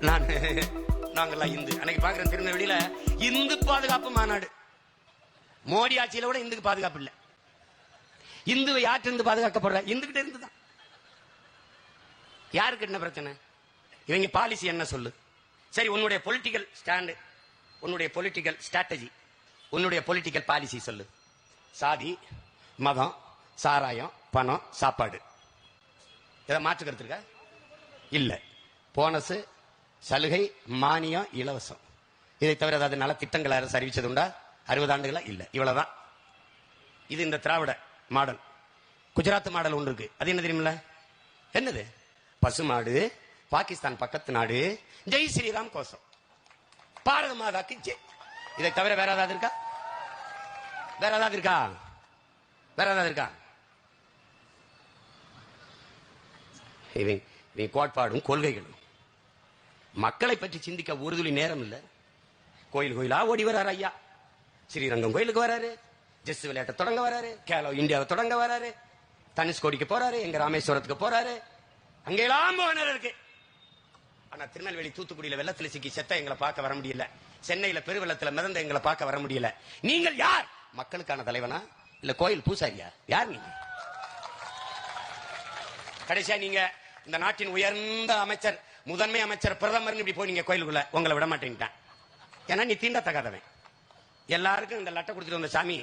நான் நாங்கெல்லாம் இந்து. அன்னைக்கு பாக்குற திருநெல்வேலியில இந்து பாதுகாப்பு மாநாடு. மோடி ஆட்சியில கூட இந்துக்கு பாதுகாப்பு இல்ல. இந்துவை யாற்றிருந்து பாதுகாக்கப்படுற? இந்துகிட்ட இருந்து தான் யாருக்கு என்ன பிரச்சனை? இவங்க பாலிசி என்ன சொல்லு? சரி உன்னுடைய பொலிட்டிக்கல் ஸ்டாண்டு உன்னுடைய பொலிட்டிக்கல் ஸ்ட்ராட்டஜி உன்னுடைய பொலிட்டிக்கல் பாலிசி சொல்லு. சாதி மதம் சாராயம் பணம் சாப்பாடு. இதை மாற்று இல்லை. இருக்கா சலுகை மானியம் இலவசம். இதை தவிர ஏதாவது நல திட்டங்கள் அரசு அறிவிச்சது உண்டா அறுபது ஆண்டுகளா? இல்ல. இவ்வளவுதான். இது இந்த திராவிட மாடல். குஜராத் மாடல் ஒன்று இருக்கு. அது என்ன தெரியுமில்ல? என்னது? பசுமாடு பாகிஸ்தான் பக்கத்து நாடு ஜெய் ஸ்ரீராம் கோசம் பாரத மாதாக்கு ஜெய். இதை தவிர வேற ஏதாவது இருக்கா? வேற ஏதாவது இருக்கா? வேற ஏதாவது இருக்கா? இவன் இவன் கோட்பாடும் கொள்கைகளும். மக்களை பற்றி சிந்திக்க ஒரு துளி நேரம் இல்ல. கோயில் கோயிலா ஓடி வராரு ஐயா. ஸ்ரீரங்கம் கோயிலுக்கு வராரு. ஜெஸ் விளையாட்டை தொடங்க வராரு. கேலோ இந்தியாவை தொடங்க வராரு. தனுஷ்கோடிக்கு போறாரு. எங்க ராமேஸ்வரத்துக்கு போறாரு. அங்கெல்லாம் போனர் இருக்கு. ஆனா திருநெல்வேலி தூத்துக்குடியில வெள்ளத்துல சிக்கி செத்த எங்களை பார்க்க வர முடியல. சென்னையில பெருவெள்ளத்துல மிதந்த எங்களை பார்க்க வர முடியல. நீங்கள் யார்? மக்களுக்கான தலைவனா? இல்ல கோயில் பூசாரியா? யார் நீங்க? கடைசியா நீங்க. இந்த நாட்டின் உயர்ந்த அமைச்சர் முதன்மை அமைச்சர் பிரதமர் இப்படி போய் நீங்க கோயிலுக்குள்ள உங்களை விட மாட்டேங்கிட்டேன் ஏன்னா நீ தீண்டத்தகாதவன். எல்லாருக்கும் இந்த லட்டை கொடுத்துட்டு வந்த சாமி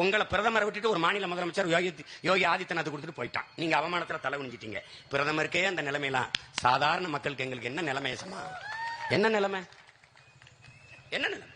உங்களை பிரதமரை விட்டுட்டு ஒரு மாநில முதலமைச்சர் யோகி யோகி ஆதித்யநாத் கொடுத்துட்டு போயிட்டான். நீங்க அவமானத்துல தலை குனிஞ்சிட்டீங்க. பிரதமருக்கே அந்த நிலைமையெல்லாம் சாதாரண மக்களுக்கு எங்களுக்கு என்ன நிலைமை சமா என்ன நிலைமை? என்ன நிலைமை?